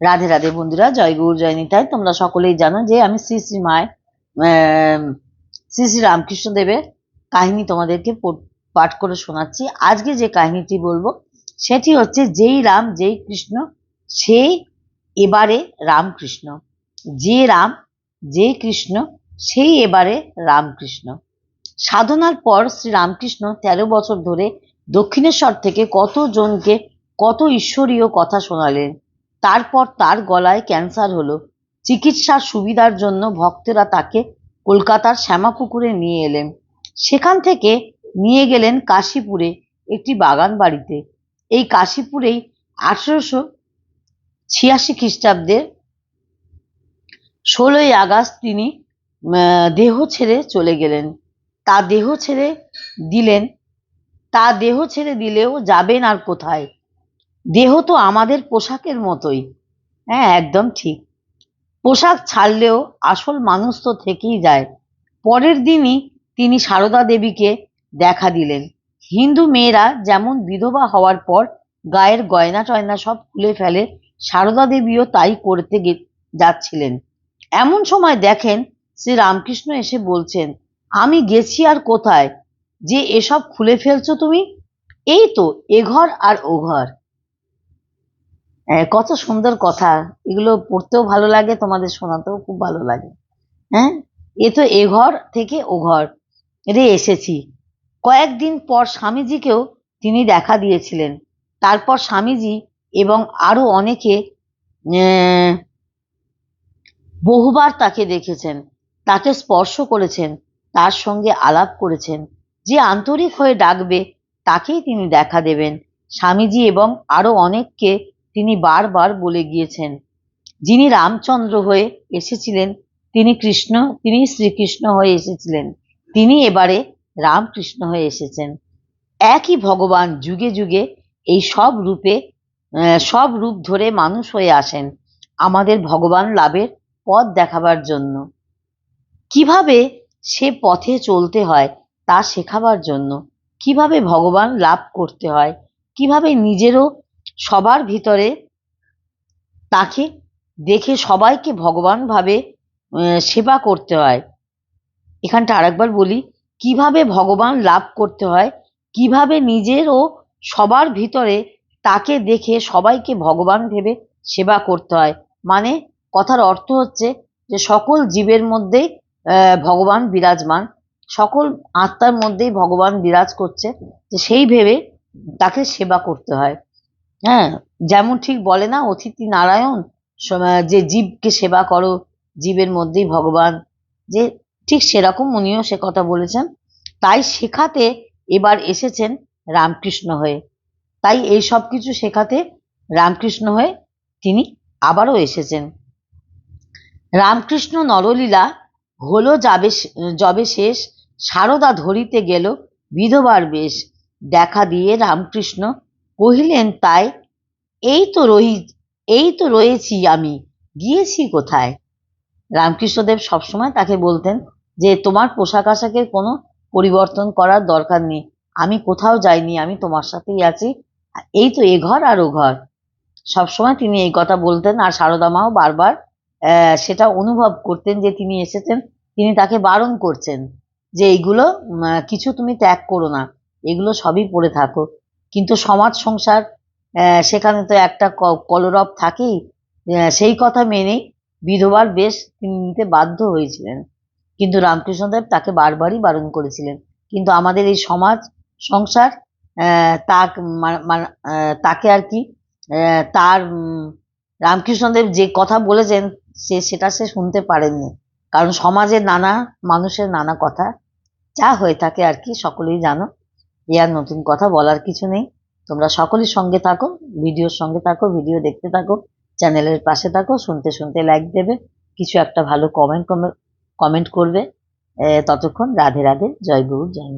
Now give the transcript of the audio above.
রাধে রাধে বন্ধুরা, জয় গৌর, জয় নিতাই। তোমরা সকলেই জানো যে আমি শ্রী শ্রী মায় শ্রী শ্রী রামকৃষ্ণ দেবের কাহিনী তোমাদেরকে পাঠ করে শোনাচ্ছি। আজকে যে কাহিনীটি বলব, সেটি হচ্ছে যেই রাম, যেই কৃষ্ণ, সেই এবারে রামকৃষ্ণ। যে রাম, যে কৃষ্ণ, সেই এবারে রামকৃষ্ণ। সাধনার পর শ্রী রামকৃষ্ণ তেরো বছর ধরে দক্ষিণেশ্বর থেকে কতজনকে কত ঈশ্বরীয় কথা শোনালেন তারপর তার গলায় ক্যান্সার হলো। চিকিৎসার সুবিধার জন্য ভক্তেরা তাকে কলকাতার শ্যামাপুকুরে নিয়ে এলেন। সেখান থেকে নিয়ে গেলেন কাশীপুরে একটি বাগান বাড়িতে। এই কাশীপুরেই আঠেরোশো ছিয়াশি খ্রিস্টাব্দের ষোলোই আগস্ট তিনি দেহ ছেড়ে চলে গেলেন। তা দেহ ছেড়ে দিলেন, তা দেহ ছেড়ে দিলেও যাবেন আর কোথায়? দেহ তো আমাদের পোশাকের মতোই। হ্যাঁ একদম ঠিক। পোশাক ছাড়লেও আসল মানুষ তো থেকেই যায়। পরের দিনই তিনি সারদা দেবীকে দেখা দিলেন। হিন্দু মেয়েরা যেমন বিধবা হওয়ার পর গায়ের গয়না টয়না সব খুলে ফেলে সারদা দেবীও তাই করতে যাচ্ছিলেন। এমন সময় দেখেন শ্রী রামকৃষ্ণ এসে বলছেন আমি গেছি আর কোথায়? যে এসব খুলে ফেলছো তুমি? এই তো এ ঘর আর ও ঘর। আহ, কত সুন্দর কথা। এগুলো পড়তেও ভালো লাগে, তোমাদের শোনাতেও খুব ভালো লাগে। হ্যাঁ? এ তো এ ঘর থেকে ও ঘর। রে, এসেছি। কয়েকদিন পর স্বামীজিকেও তিনি দেখা দিয়েছিলেন। তারপর স্বামীজি এবং আরও অনেকে বহুবার তাকে দেখেছেন। তাকে স্পর্শ করেছেন। তার সঙ্গে আলাপ করেছেন। যে আন্তরিক হয়ে ডাকবে, তাকেই তিনি দেখা দেবেন। স্বামীজি এবং আরও অনেককে তিনি বারবার বলে গিয়েছেন, যিনি রামচন্দ্র হয়ে এসেছিলেন, তিনি কৃষ্ণ, তিনি শ্রীকৃষ্ণ হয়ে এসেছিলেন, তিনি এবারে রামকৃষ্ণ হয়ে এসেছেন। একই ভগবান যুগে যুগে এই সব রূপে সব রূপ ধরে মানুষ হয়ে আসেন আমাদের ভগবান লাভের পথ দেখাবার জন্য। কীভাবে সে পথে চলতে হয় তা শেখাবার জন্য, কীভাবে ভগবান লাভ করতে হয়, কীভাবে নিজেরও সবার ভিতরে তাকে দেখে সবাইকে ভগবান ভাবে সেবা করতে হয়। এখানটা আরেকবার বলি, কীভাবে ভগবান লাভ করতে হয়, কীভাবে নিজের ও সবার ভিতরে তাকে দেখে সবাইকে ভগবান ভেবে সেবা করতে হয়। মানে কথার অর্থ হচ্ছে যে সকল জীবের মধ্যেই ভগবান বিরাজমান, সকল আত্মার মধ্যেই ভগবান বিরাজ করছে, যে সেই ভেবে তাকে সেবা করতে হয়। হ্যাঁ যেমন ঠিক বলে না অতিথি নারায়ণ যে জীবকে সেবা করো, জীবের মধ্যেই ভগবান, যে ঠিক সেরকম উনিও সে কথা বলেছেন। তাই শেখাতে এবার এসেছেন রামকৃষ্ণ হয়ে। তাই এই সব কিছু শেখাতে রামকৃষ্ণ হয়ে তিনি আবারও এসেছেন। রামকৃষ্ণ নরলীলা হলো যাবে যবে শেষ, সারদা ধরিতে গেল বিধবার বেশ। দেখা দিয়ে রামকৃষ্ণ কহিলেন, তাই? এই তো রহি এই তো রয়েছি আমি। গিয়েছি কোথায়? রামকৃষ্ণদেব সবসময় তাকে বলতেন যে, তোমার পোশাক আশাকের কোনো পরিবর্তন করার দরকার নেই। আমি কোথাও যাইনি, আমি তোমার সাথেই আছি। এই তো এ ঘর আর ও ঘর। সবসময় তিনি এই কথা বলতেন আর সারদা মাও বারবার সেটা অনুভব করতেন যে, তিনি এসেছেন, তিনি তাকে বারণ করছেন যে, এইগুলো কিছু তুমি ত্যাগ করো না। এগুলো সবই পড়ে থাকো। কিন্তু সমাজ সংসার সেখানে তো একটা কলরব থাকেই। সেই কথা মেনেই বিধবার বেশ তিনি নিতে বাধ্য হয়েছিলেন। কিন্তু রামকৃষ্ণদেব তাকে বারবারই বারণ করেছিলেন। কিন্তু আমাদের এই সমাজ সংসার মা- তাকে আর কি তার রামকৃষ্ণদেব যে কথা বলেছেন, সে, সেটা সে শুনতে পারেননি। কারণ সমাজের নানা, মানুষের নানা কথা, যা হয়ে থাকে আর কি, সকলেই জানো। এ আর নতুন কথা বলার কিছু নেই। তোমরা সকলের সঙ্গে থাকো, ভিডিওর সঙ্গে থাকো, ভিডিও দেখতে থাকো, চ্যানেলের পাশে থাকো, শুনতে শুনতে লাইক দেবে, কিছু একটা ভালো কমেন্ট কমেন্ট করবে। ততক্ষণ রাধে রাধে, জয় গুরু, জয়